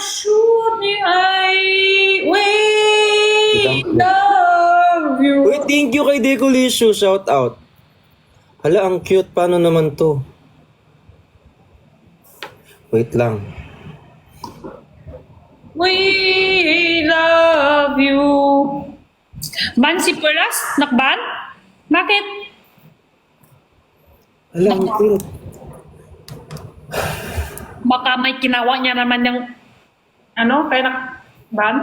should I wait love you? Uy, thank you kay Decolisio. Shout out. Hala, ang cute. Paano naman to? Wait lang. We love you. Ban si Peras? Nakban? Bakit? Hala, ang cute. Baka may kinawa niya naman yung ano, kaya nakban?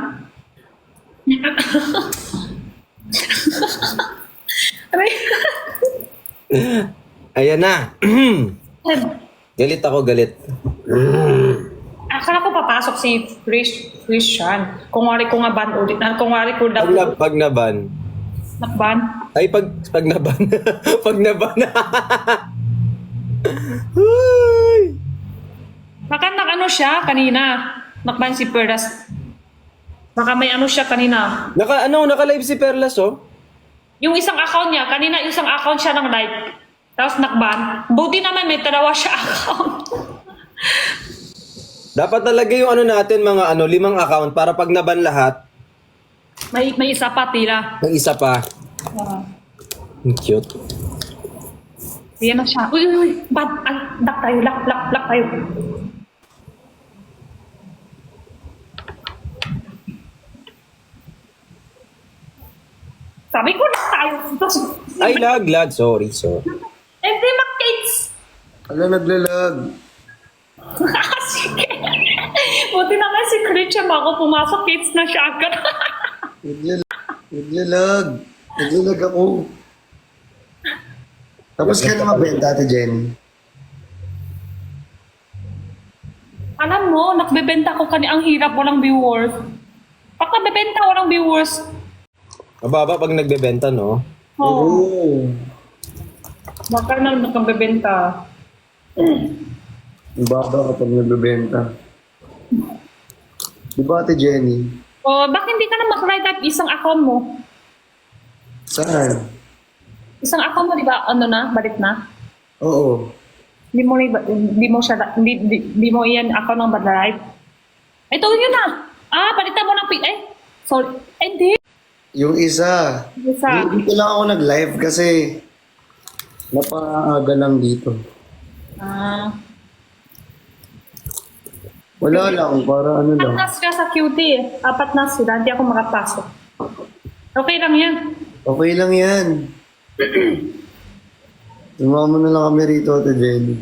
Aray. Ayan na. galit ako, galit. Akala ko papasok si Chris, Christian. Kung wari ko nga ban ulit. ah, Kung wari ko daw Pag, na, pag naban. nakban. Ay, pag, pag naban. pag naban. Uy. Baka nag ano siya kanina. Nakban si Peras. Baka may ano siya kanina. Naka, ano, naka-live si Perlas, oh. Yung isang account niya, kanina yung isang account siya ng live. Tapos nakban. Buti naman may dalawa siya account. Dapat talaga yung ano natin, mga ano, limang account para pag naban lahat, may, may isa pa tira. may isa pa. Uh, Ang cute. yan na siya. Uy, uy, uy. Bad. Ay, lock tayo. Lock, lock, lock tayo. Sabi ko lock tayo. Ay, lag, lag. Sorry, sorry. hindi mag-kids. Ala, naglalag. Sige. Buti naman si Christian bago pumasok, kids na siya agad. Naglalag. Naglalag. Naglalag ako. Tapos ka na mabenta, Ate Jenny. Alam mo, nakbebenta ko kani ang hirap walang viewers. Pag nabebenta walang viewers, Mababa pag nagbebenta, no? oh, Oo. baka na nakabebenta. Ang baba kapag nagbebenta. Di ba, Ate Jenny? Oh, bakit hindi ka na mag-write up isang account mo? Saan? Isang account mo, di ba, ano na, balik na? Oo. Hindi mo, na- hindi mo siya, hindi, hindi, hindi mo yan account ng bad live. Ito yun na. Ah, palitan mo ng pi... Eh, sorry. Eh, hindi. Yung isa. Isa. Dito lang ako nag-live kasi napaaga lang dito. Ah. Wala lang, para ano Apat lang. na sila sa QT. Apat na sila. Hindi ako makapasok. Okay lang yan. Okay lang yan. Tumama na lang kami rito, Ate Jenny.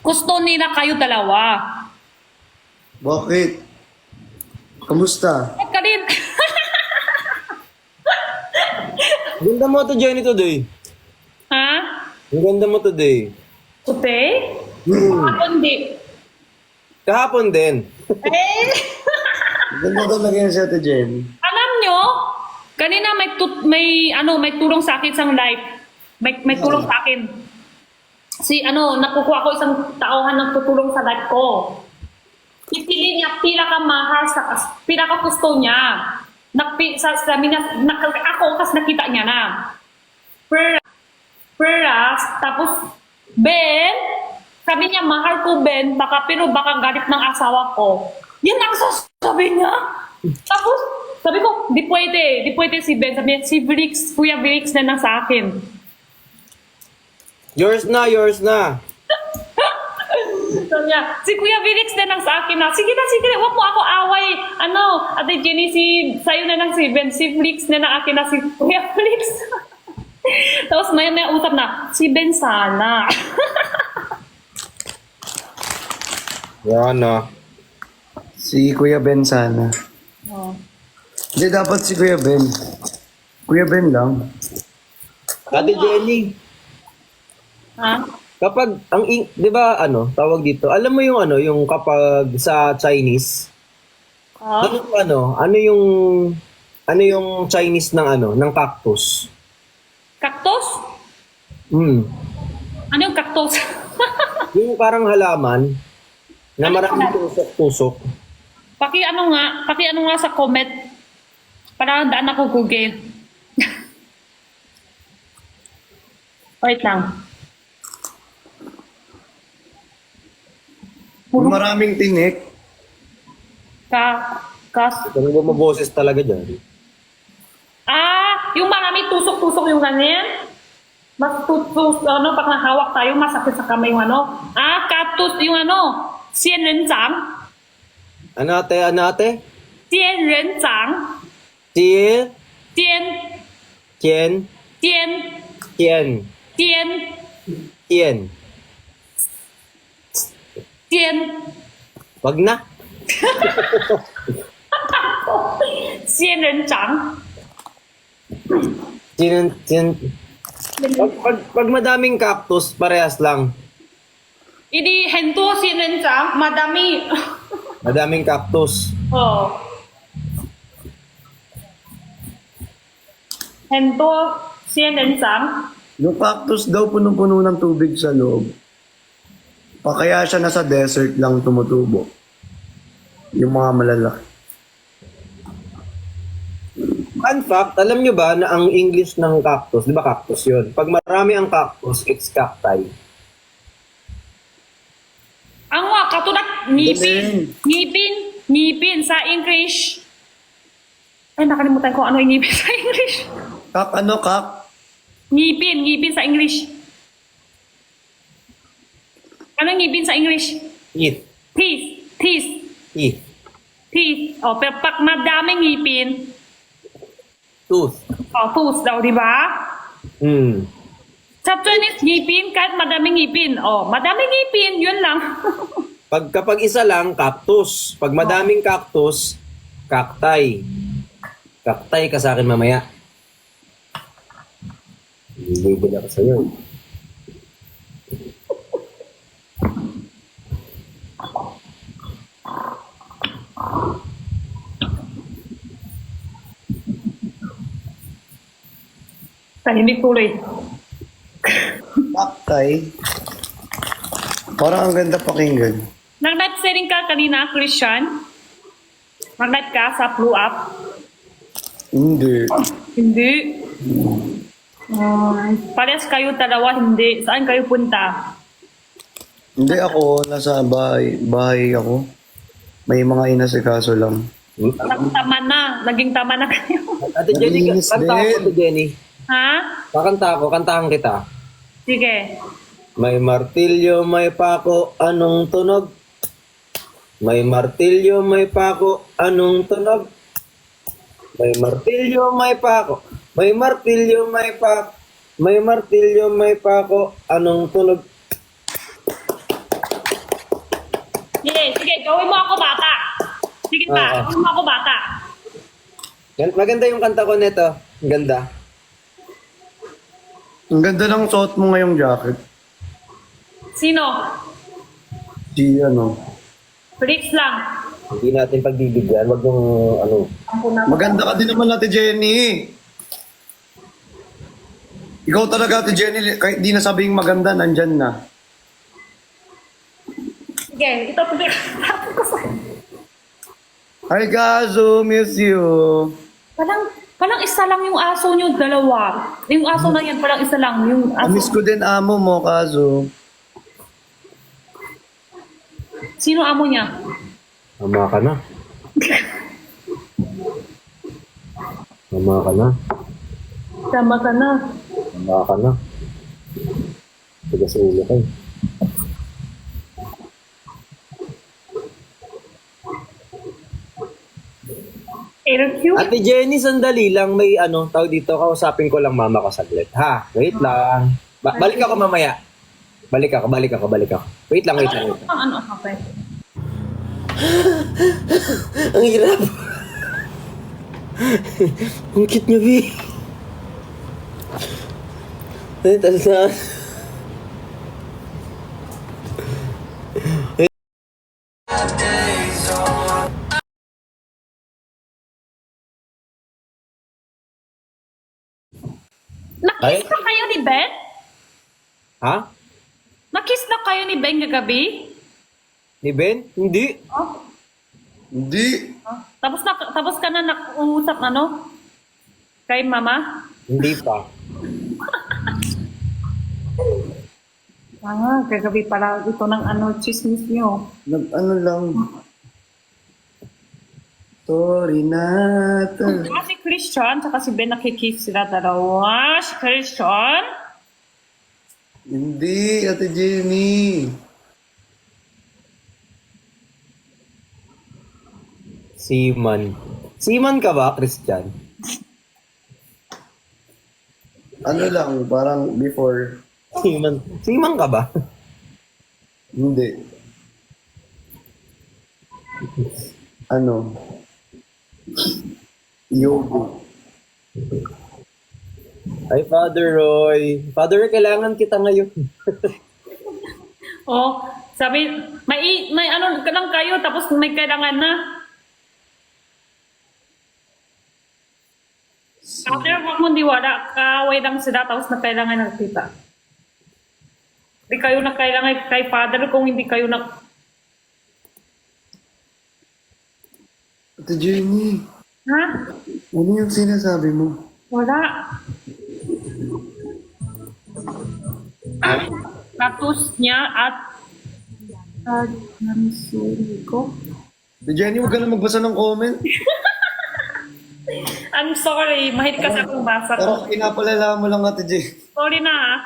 Gusto nila kayo dalawa. Bakit? Kamusta? Ba't ka din? Ganda mo to, Jenny, today. ha? Ang ganda mo today. Today? Hmm. Ako hindi. Kahapon din. Eh, Ganda talaga yan si Ate Jenny. alam nyo, kanina may, tut- may, ano, may tulong sa akin isang live. May, may tulong sa akin. Si, ano, nakukuha ko isang tauhan ng tutulong sa live ko. Ipili niya pila ka mahal sa pila ka gusto niya. Nakpi, sa, sabi niya, nak, ako kasi nakita niya na. Per, peras, tapos Ben, sabi niya, mahal ko Ben, baka pero baka galit ng asawa ko. Yan ang sasabi niya. Tapos, sabi ko, di pwede, di pwede si Ben. Sabi niya, si Brix, Kuya Brix na lang sa akin. Yours na, yours na. Sabi niya, si Kuya Felix na lang sa akin na, sige na, sige na, huwag mo ako away. Ano, Ate Jenny, si, sa'yo na lang si Ben, si Felix na lang akin na si Kuya Felix. Tapos maya maya usap na, si Ben sana. Yan na. Si Kuya Ben sana. oh. Hindi, dapat si Kuya Ben. Kuya Ben lang. Ate Jenny, Ha? Kapag, ang, di ba, ano, tawag dito, alam mo yung ano, yung kapag sa Chinese, Ha? ano ano, ano yung, ano yung Chinese ng ano, ng cactus? Cactus? Hmm. Ano yung cactus? Yung parang halaman, na Ano maraming tusok-tusok. paki ano nga, paki ano nga sa comment. Para daan ako Google. Wait lang. Puro maraming tinik. Ka, kas. Ano ba maboses talaga dyan? Ah, yung maraming tusok-tusok yung ganyan. Mas tutus, ano, pag nahawak tayo, masakit sa kamay yung ano. Ah, katus yung ano, sien ren zang. Anate, anate? Sien ren zang. Sien? Sien. Sien? Sien. Sien. Sien. Sien. 100. Wag na. 仙人掌，Sinan, sinan. Pag, pag, pag madaming cactus, parehas lang. 伊的很多仙人掌，马达米，Madaming cactus. 哦，很多仙人掌，Yung cactus daw punong-puno ng tubig sa loob. Pa kaya siya nasa desert lang tumutubo. Yung mga malalaki. Fun fact, alam nyo ba na ang English ng cactus, di ba cactus yun? Pag marami ang cactus, it's cacti. Ang nga, katulad, ngipin. Ngipin. Ngipin sa English. Ay, nakalimutan ko ano yung ngipin sa English. Kak ano kak? Ngipin. Ngipin sa English. Ano yung ngipin sa English? Teeth. Teeth. Teeth. Teeth. Teeth. O, pero pag madaming ngipin, Tooth. o, tooth daw, di ba? Hmm. Sa Chinese, ngipin, kahit madaming ngipin. O, madaming ngipin, yun lang. Pag kapag isa lang, cactus. Pag madaming cactus, cacti. Cacti ka sa akin mamaya. Bibili ako sa'yo. Tahimik tuloy. Kaktay. Parang ang ganda pakinggan. Nag-live sharing ka kanina, Christian? Nag-live ka sa Blue Up? Hindi. Hindi. Um, parehas kayo dalawa, hindi. Saan kayo punta? Hindi ako, nasa bahay, bahay ako. May mga inasikaso lang. Nag- Tama na. Naging tama na kayo. Ate Jenny, Nalinis kanta ako. Ate Jenny. ha? Kakanta ako, kantahan kita. Sige. May martilyo, may pako, anong tunog? May martilyo, may pako, anong tunog? May martilyo, may pako. May martilyo, may pako. May martilyo, may pako, anong tunog? Sige, sige. Gawin mo ako bata. Sige pa. Oo. Ako bata. Gan- Maganda yung kanta ko nito. Ang ganda. Ang ganda ng suot mo ngayong jacket. Sino? Si ano. Flix lang. Hindi natin pagbibigyan. Wag yung ano. Maganda ka din naman, Ate Jenny. Ikaw talaga, Ate Jenny, kahit di na sabing maganda, nandyan na. Sige. Ito tuloy. Tapos ko sa... Hi, Gazo, miss you. Parang, parang isa lang yung aso nyo, dalawa. Yung aso na yan, parang isa lang. Yung aso. Miss ko din amo mo, Kazo. Sino amo niya? Tama ka na. Tama ka na. Tama ka na. Tama ka na. Tigas ulo ka eh. LQ? Ate Jenny, sandali lang. May ano, tawag dito, kausapin ko lang mama ko saglit. Ha? Wait lang. Ba- balik ako mamaya. Balik ako, balik ako, balik ako. Wait lang, wait lang, wait lang. Ano, ano, okay. Ang hirap. Ang cute niya, Bi. Ay, talaga. Nakiss na kayo ni Ben? Ha? Nakiss na kayo ni Ben kagabi? Ni Ben? Hindi. Oh. Hindi. Tapos na tapos ka na nakuusap ano? Kay mama? Hindi pa. Ah, kagabi pala ito ng ano, chismis nyo. Nag, ano lang. Sorry na. tal- Diba si Christian, tsaka si Ben nakikiss sila dalawa. Si Christian? Hindi, Ate Jenny. Seaman. Seaman ka ba, Christian? Ano lang, parang before. Seaman. Seaman ka ba? Hindi. Ano? Yogo. Ay, Father Roy. Father Roy, kailangan kita ngayon. Oh, sabi, may, may ano ka lang kayo, tapos may kailangan na. After wag mo diwala, kaaway lang sila, tapos na kailangan ng kita. Hindi kayo na kailangan kay father kung hindi kayo na... Jenny, Ha? ano yung sinasabi mo? Wala. Status niya at... Uh, ko. Ate Jenny, huwag ka na magbasa ng comment. I'm sorry, mahilig kasi akong basa ko. Parang pinapalala mo lang, Ate Jenny. Sorry na ah.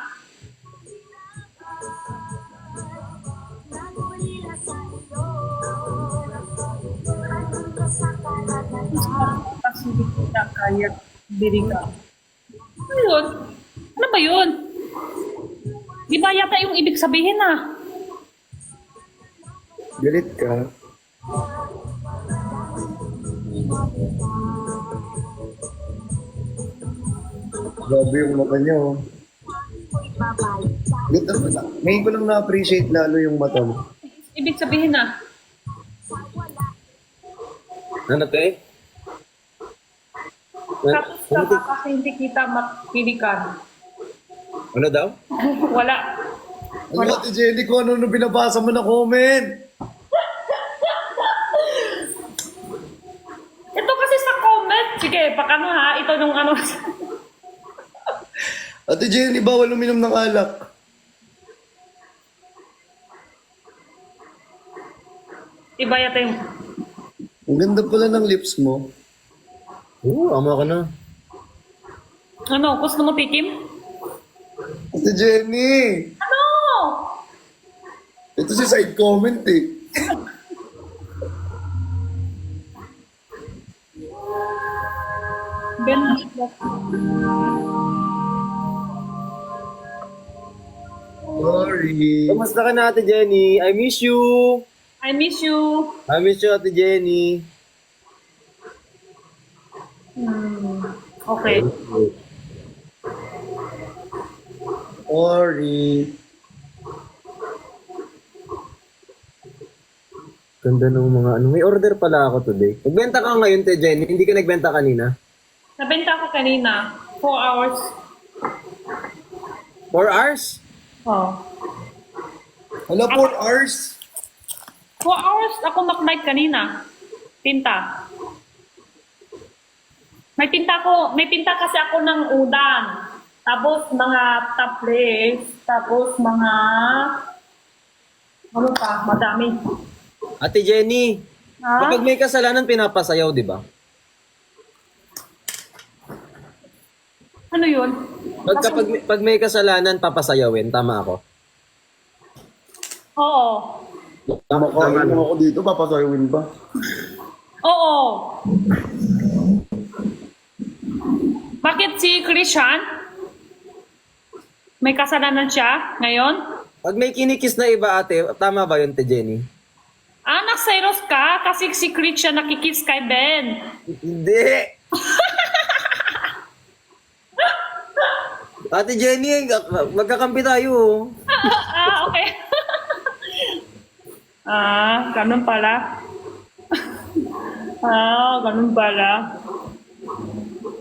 Kasi hindi kita kaya diriga. Ano yun? Ano ba yun? Di ba yata yung ibig sabihin ah? Galit ka. Grabe yung mata niya, oh. Lang. Ngayon ko lang na-appreciate lalo yung mata mo. Ibig sabihin ah. Ano, te? Tapos ka kasi hindi kita makilikan. Ano daw? Wala. Ano, Ate Jenny, kung ano nung binabasa mo na comment? Ito kasi sa comment. Sige, pakano ha. Ito nung ano. Ate Jenny, bawal uminom ng alak. Iba yata yung... Ang ganda pala ng lips mo. Oo, ama ka na. Ano, gusto mo tikim? Ate Jenny! Ano? Ito si side comment eh. Ben, Sorry. Kamusta ka na, Ate Jenny? I miss you. I miss you. I miss you, Ate Jenny. Hmm. Okay. Sorry. Ganda ng mga ano. May order pala ako today. Nagbenta ka ngayon, Te Jenny. Hindi ka nagbenta kanina. Nabenta ko kanina. Four hours. Four hours? Oh. Hala, 4 hours. Four hours ako mag-night kanina. Tinta. May tinta ko, may tinta kasi ako ng udan. Tapos mga taples. Tapos mga... Ano pa? Madami. Ate Jenny, Ha? kapag may kasalanan, pinapasayaw, di ba? Ano yun? Pag, kapag pag may kasalanan, papasayawin. Tama ako. Oo. Tama, Kumakain lang ako dito, papasayawin ba? Oo. Bakit si Christian? May kasalanan siya ngayon? Pag may kinikis na iba, ate, tama ba yun, Te Jenny? Ah, naksayros ka kasi si Christian nakikiss kay Ben. Hindi! Ate Jenny, magkakampi tayo. ah, okay. Ah, ganun pala. ah, ganun pala.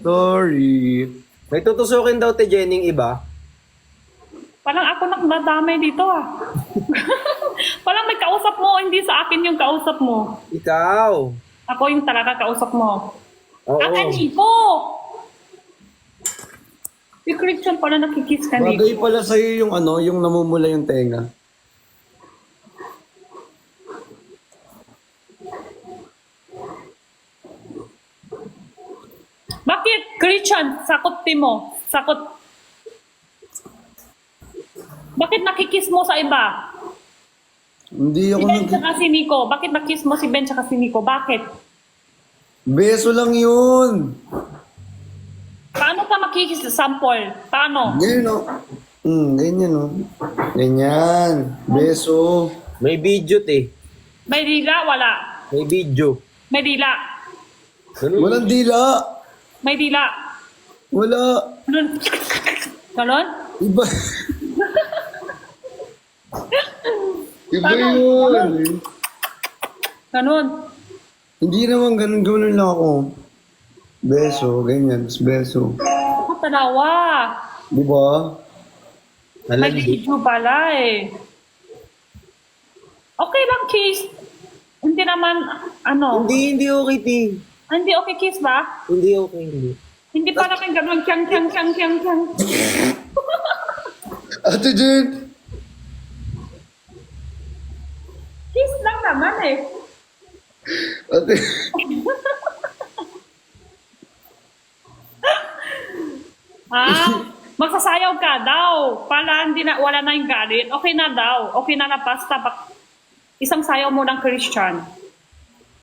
Sorry. May tutusukin daw, Te Jenny, yung iba. Parang ako nakdadamay dito ah. Parang may kausap mo, hindi sa akin yung kausap mo. Ikaw. Ako yung talaga kausap mo. Oo. Ang aniko! Si Christian pala nakikiss ka Bagay pala sa'yo yung ano, yung namumula yung tenga. Bakit, Christian, sakot ti mo? Sakot. Bakit nakikiss mo sa iba? Hindi Si ako Ben nag... tsaka si Nico. Bakit nakiss mo si Ben tsaka si Nico? Bakit? Beso lang yun. Paano ka makikiss sa sample? Paano? Ganyan o. Hmm, ganyan o. Ganyan. Beso. May video, te. May dila? Wala. May video. May dila. Ganun. Walang dila. May dila. Wala. Ganun. Ganon? Iba. Iba Paano? yun. Ganon. Hindi naman ganun, ganun lang ako. Beso, ganyan. Tapos beso. Ako talawa. Di ba? May video pala eh. Okay lang, kiss. Hindi naman, ano. Hindi, hindi okay, te. Hindi okay, kiss ba? Hindi okay, hindi. Hindi pa naman ganun, kyang, kyang, kyang, kyang, kyang. Ate Jen! Kiss lang naman eh. Ate... Ah, magsasayaw ka daw. Para hindi na, wala na yung galit. Okay na daw. Okay na na basta. Bak- isang sayaw mo ng Christian.